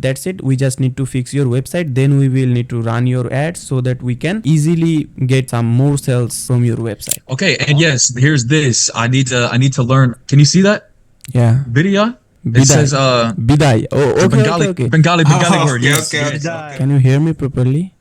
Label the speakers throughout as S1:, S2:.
S1: that's it we just need to fix your website then we will need to run your ads so that we can easily get some more sales from your website
S2: Okay, and yes, here's this. I need to I need to learn. Can you see that
S1: yeah
S2: video? It says uh
S1: bidai oh okay
S2: Bengali
S1: okay, okay.
S2: Bengali Bengali
S3: Oh,
S2: word.
S3: okay,
S2: Yes,
S3: okay,
S2: yes.
S3: okay.
S1: can you hear me properly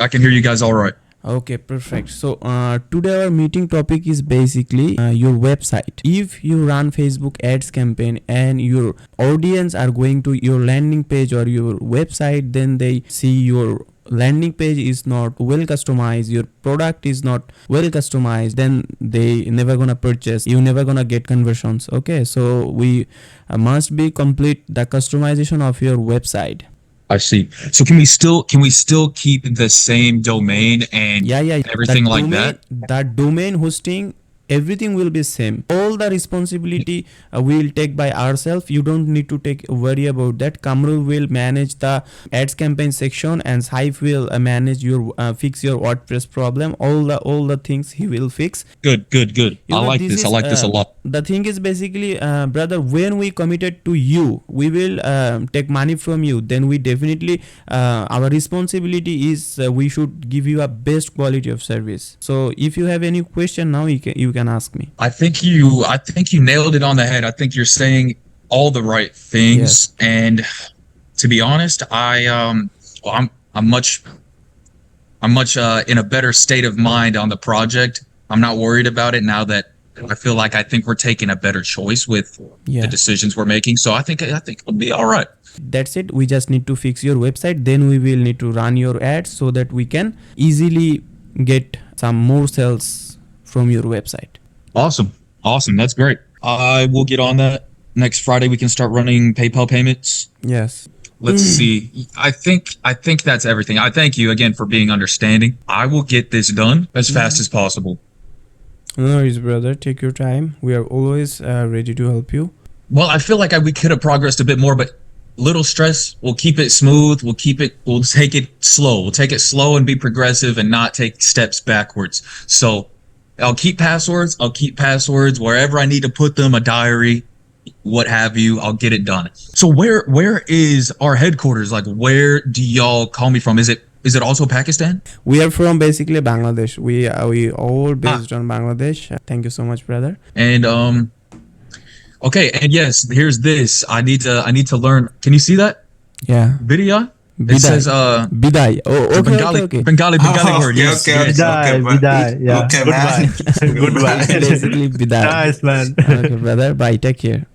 S2: I can hear you guys all right.
S1: Okay, perfect. So uh, today our meeting topic is basically uh, your website. If you run Facebook ads campaign and your audience are going to your landing page or your website, then they see your landing page is not well customized your product is not well customized then they never gonna purchase you never gonna get conversions okay so we uh, must be complete the customization of your website
S2: I see. So can we still can we still keep the same domain and
S1: yeah yeah
S2: everything
S1: the
S2: like
S1: domain,
S2: that?
S1: that domain hosting everything will be same. All the responsibility uh, we'll take by ourselves. You don't need to take worry about that. Kamru will manage the ads campaign section and saif will uh, manage your uh, fix your wordpress problem. All the all the things he will fix.
S2: Good, good, good.
S1: You
S2: I
S1: know,
S2: like
S1: this
S2: this. I
S1: is,
S2: like this a
S1: uh,
S2: lot.
S1: the thing is basically uh, brother when we committed to you we will um, take money from you. Then we definitely uh, our responsibility is uh, we should give you a best quality of service. So if you have any question now you can you can ask me
S2: I think you I think you nailed it on the head. I think you're saying all the right things. And to be honest, I um well, I'm I'm much I'm much uh, in a better state of mind on the project. I'm not worried about it now that I feel like I think we're taking a better choice with
S1: Yeah.
S2: the decisions we're making. So I think I think it'll be all right.
S1: that's it we just need to fix your website then we will need to run your ads so that we can easily get some more sales from your website
S2: Awesome. Awesome. That's great. I will get on that. Next Friday we can start running PayPal payments.
S1: yes
S2: Let's see. I think I think that's everything. I thank you again for being understanding. I will get this done as fast as possible.
S1: no worries brother take your time we are always uh, ready to help you
S2: Well, I feel like I, we could have progressed a bit more, but little stress. We'll keep it smooth. We'll keep it. We'll take it slow. We'll take it slow and be progressive and not take steps backwards. So I'll keep passwords. I'll keep passwords wherever I need to put them. A diary, what have you. I'll get it done. So where where is our headquarters? Like where do y'all call me from? Is it is it also Pakistan?
S1: we are from basically bangladesh we uh, we all based on bangladesh thank you so much brother
S2: And um okay, and yes, here's this. I need to I need to learn. Can you see that
S1: yeah
S2: video? It
S1: Bidai.
S2: says uh
S1: bidai oh okay
S2: Bengali
S1: okay, okay.
S2: Bengali Bengali
S3: Oh,
S2: word.
S3: okay,
S2: Yes,
S3: okay,
S2: yes.
S3: okay.
S4: Bidai,
S3: man.
S4: Bidai, yeah.
S3: Okay,
S4: Goodbye.
S3: man.
S4: Goodbye.
S1: basically bidai
S4: nice, man.
S1: okay brother bye take care